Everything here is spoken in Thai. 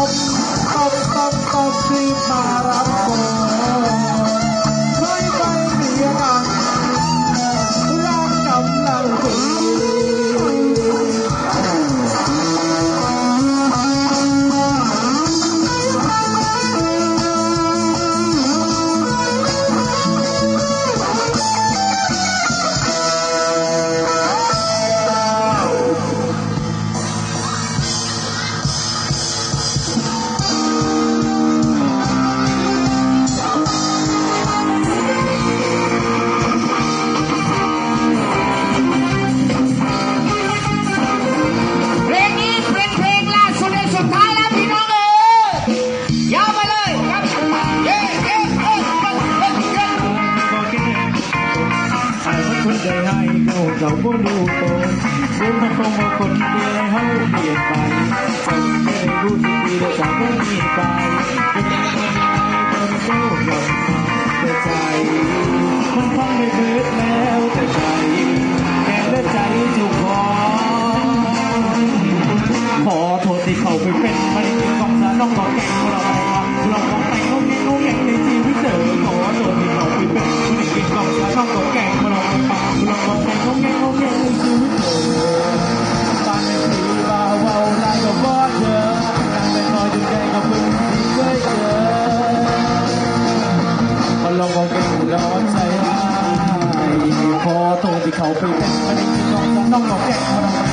come come come kop si marah ได้ให้เขาเขาก็ดูโตรู้ทั้งตรงว่าคนเดียวเขาเปลี่ยนไปฉันไม่ได้รู้สึกดีแต่จากก็มีไปจะเป็นคนยังไงคนก็ยอมแต่ใจ มันฟังไม่เบิดแล้วแต่ใจแค่และใจถูกขอขอโทษที่เขาไปเป็น ใจร้ายขอ